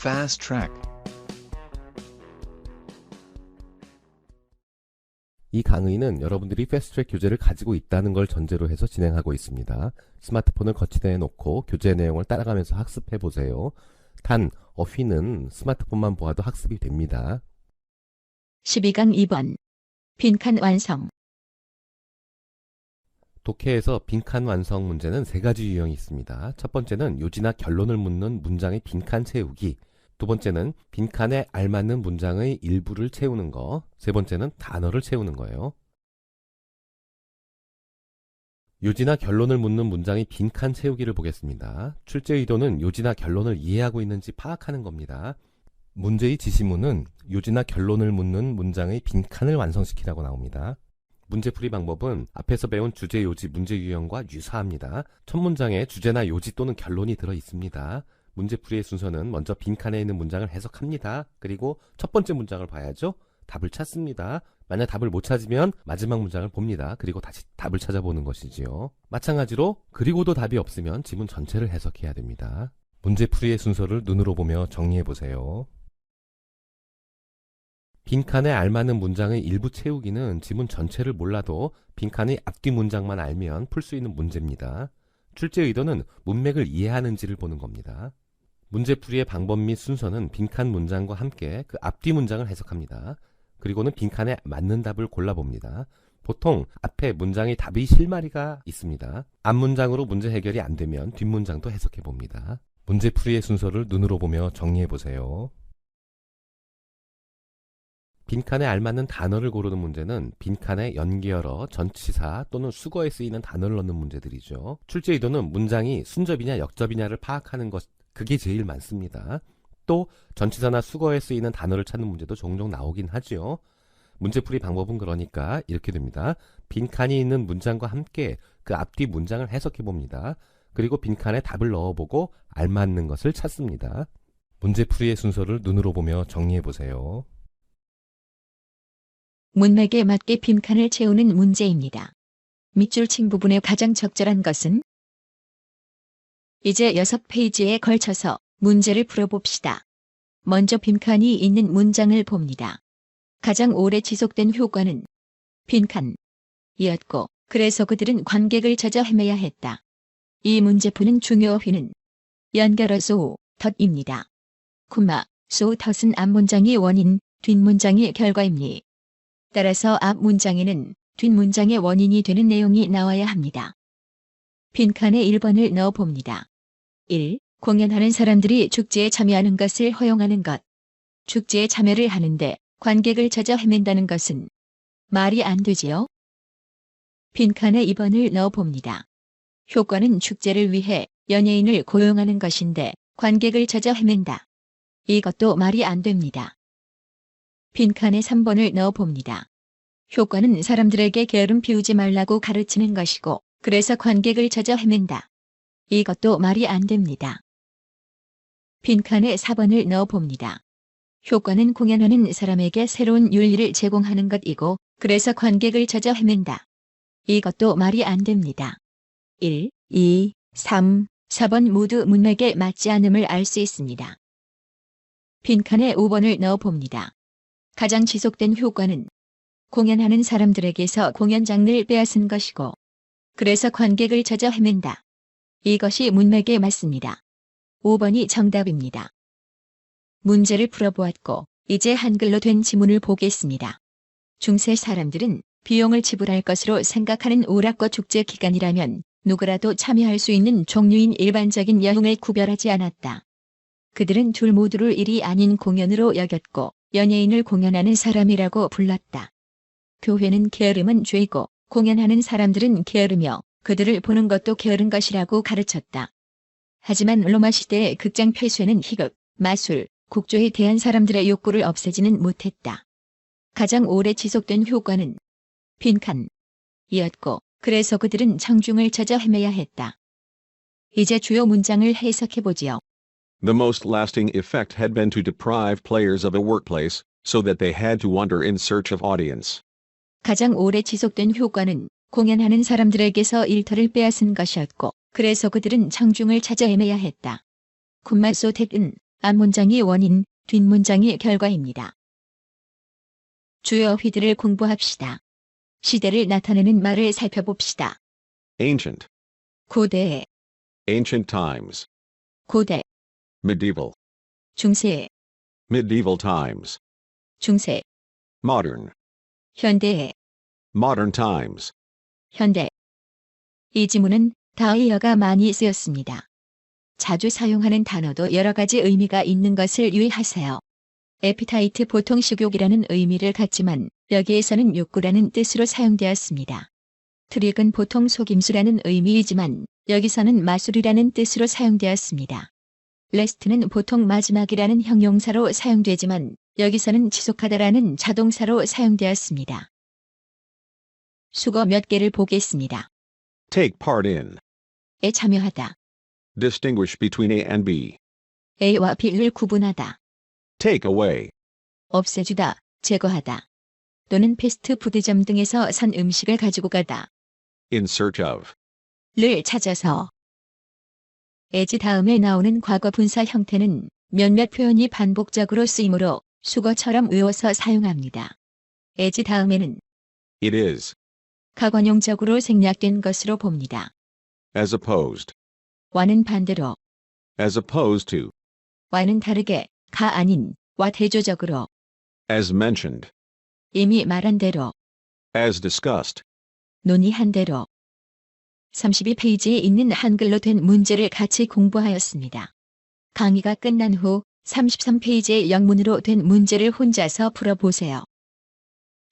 Fast track. 이 강의는 여러분들이 패스트트랙 교재를 가지고 있다는 걸 전제로 해서 진행하고 있습니다. 스마트폰을 거치대에 놓고 교재 내용을 따라가면서 학습해 보세요. 단, 어휘는 스마트폰만 보아도 학습이 됩니다. 12강 2번. 빈칸 완성. 독해에서 빈칸 완성 문제는 세 가지 유형이 있습니다. 첫 번째는 요지나 결론을 묻는 문장의 빈칸 채우기. 두 번째는 빈칸에 알맞는 문장의 일부를 채우는 거. 세 번째는 단어를 채우는 거예요. 요지나 결론을 묻는 문장의 빈칸 채우기를 보겠습니다. 출제 의도는 요지나 결론을 이해하고 있는지 파악하는 겁니다. 문제의 지시문은 요지나 결론을 묻는 문장의 빈칸을 완성시키라고 나옵니다. 문제풀이 방법은 앞에서 배운 주제 요지 문제 유형과 유사합니다. 첫 문장에 주제나 요지 또는 결론이 들어 있습니다. 문제풀이의 순서는 먼저 빈칸에 있는 문장을 해석합니다. 그리고 첫 번째 문장을 봐야죠. 답을 찾습니다. 만약 답을 못 찾으면 마지막 문장을 봅니다. 그리고 다시 답을 찾아보는 것이지요. 마찬가지로 그리고도 답이 없으면 지문 전체를 해석해야 됩니다. 문제풀이의 순서를 눈으로 보며 정리해 보세요. 빈칸에 알맞는 문장의 일부 채우기는 지문 전체를 몰라도 빈칸의 앞뒤 문장만 알면 풀 수 있는 문제입니다. 출제 의도는 문맥을 이해하는지를 보는 겁니다. 문제풀이의 방법 및 순서는 빈칸 문장과 함께 그 앞뒤 문장을 해석합니다. 그리고는 빈칸에 맞는 답을 골라봅니다. 보통 앞에 문장의 답의 실마리가 있습니다. 앞 문장으로 문제 해결이 안 되면 뒷 문장도 해석해 봅니다. 문제풀이의 순서를 눈으로 보며 정리해 보세요. 빈칸에 알맞는 단어를 고르는 문제는 빈칸에 연결어, 전치사 또는 수거에 쓰이는 단어를 넣는 문제들이죠. 출제 의도는 문장이 순접이냐 역접이냐를 파악하는 것, 그게 제일 많습니다. 또 전치사나 수거에 쓰이는 단어를 찾는 문제도 종종 나오긴 하지요. 문제풀이 방법은 그러니까 이렇게 됩니다. 빈칸이 있는 문장과 함께 그 앞뒤 문장을 해석해 봅니다. 그리고 빈칸에 답을 넣어보고 알맞는 것을 찾습니다. 문제풀이의 순서를 눈으로 보며 정리해 보세요. 문맥에 맞게 빈칸을 채우는 문제입니다. 밑줄 친 부분에 가장 적절한 것은 이제 6페이지에 걸쳐서 문제를 풀어봅시다. 먼저 빈칸이 있는 문장을 봅니다. 가장 오래 지속된 효과는 빈칸 이었고 그래서 그들은 관객을 찾아 헤매야 했다. 이 문제 푸는 중요 어휘는 연결어 소, 덧은 앞문장이 원인, 뒷문장이 결과입니. 따라서 앞 문장에는 뒷 문장의 원인이 되는 내용이 나와야 합니다. 빈칸에 1번을 넣어 봅니다. 1. 공연하는 사람들이 축제에 참여하는 것을 허용하는 것. 축제에 참여를 하는데 관객을 찾아 헤맨다는 것은 말이 안 되지요? 빈칸에 2번을 넣어 봅니다. 효과는 축제를 위해 연예인을 고용하는 것인데 관객을 찾아 헤맨다. 이것도 말이 안 됩니다. 빈칸에 3번을 넣어 봅니다. 효과는 사람들에게 게으름 피우지 말라고 가르치는 것이고 그래서 관객을 찾아 헤맨다. 이것도 말이 안 됩니다. 빈칸에 4번을 넣어 봅니다. 효과는 공연하는 사람에게 새로운 윤리를 제공하는 것이고 그래서 관객을 찾아 헤맨다. 이것도 말이 안 됩니다. 1, 2, 3, 4번 모두 문맥에 맞지 않음을 알 수 있습니다. 빈칸에 5번을 넣어 봅니다. 가장 지속된 효과는 공연하는 사람들에게서 공연 장르를 빼앗은 것이고 그래서 관객을 찾아 헤맨다. 이것이 문맥에 맞습니다. 5번이 정답입니다. 문제를 풀어보았고 이제 한글로 된 지문을 보겠습니다. 중세 사람들은 비용을 지불할 것으로 생각하는 오락과 축제 기간이라면 누구라도 참여할 수 있는 종류인 일반적인 여흥을 구별하지 않았다. 그들은 둘 모두를 일이 아닌 공연으로 여겼고 연예인을 공연하는 사람이라고 불렀다. 교회는 게으름은 죄고 공연하는 사람들은 게으르며 그들을 보는 것도 게으른 것이라고 가르쳤다. 하지만 로마 시대의 극장 폐쇄는 희극, 마술, 국조에 대한 사람들의 욕구를 없애지는 못했다. 가장 오래 지속된 효과는 빈칸 이었고 그래서 그들은 청중을 찾아 헤매야 했다. 이제 주요 문장을 해석해 보지요. The most lasting effect had been to deprive players of a workplace, so that they had to wander in search of audience. 가장 오래 지속된 효과는 공연하는 사람들에게서 일터를 빼앗은 것이었고 그래서 그들은 청중을 찾아 헤매야 했다. 콤마소택은 앞문장이 원인, 뒷문장이 결과입니다. 주요 휘들을 공부합시다. 시대를 나타내는 말을 살펴봅시다. Ancient. 고대, Ancient times. 고대, Medieval. 중세, Medieval times. 중세, Modern. 현대, Modern times. 현대. 이 지문은 다이어가 많이 쓰였습니다. 자주 사용하는 단어도 여러 가지 의미가 있는 것을 유의하세요. 에피타이트 보통 식욕이라는 의미를 갖지만 여기에서는 욕구라는 뜻으로 사용되었습니다. 트릭은 보통 속임수라는 의미이지만 여기서는 마술이라는 뜻으로 사용되었습니다. 레스트는 보통 마지막이라는 형용사로 사용되지만 여기서는 지속하다라는 자동사로 사용되었습니다. 수거 몇 개를 보겠습니다. Take part in. 에 참여하다. Distinguish between A and B. A와 B를 구분하다. Take away. 없애주다. 제거하다. 또는 패스트푸드점 등에서 산 음식을 가지고 가다. In search of. 를 찾아서. 에지 다음에 나오는 과거 분사 형태는 몇몇 표현이 반복적으로 쓰이므로 수거처럼 외워서 사용합니다. 에지 다음에는 It is. 가관용적으로 생략된 것으로 봅니다. As opposed. 와는 반대로, As opposed to. 와는 다르게, 가 아닌, 와 대조적으로, As mentioned. 이미 말한 대로, As discussed. 논의한 대로 32페이지에 있는 한글로 된 문제를 같이 공부하였습니다. 강의가 끝난 후 33페이지의 영문으로 된 문제를 혼자서 풀어보세요.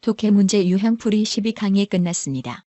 독해 문제 유형 풀이 12강이 끝났습니다.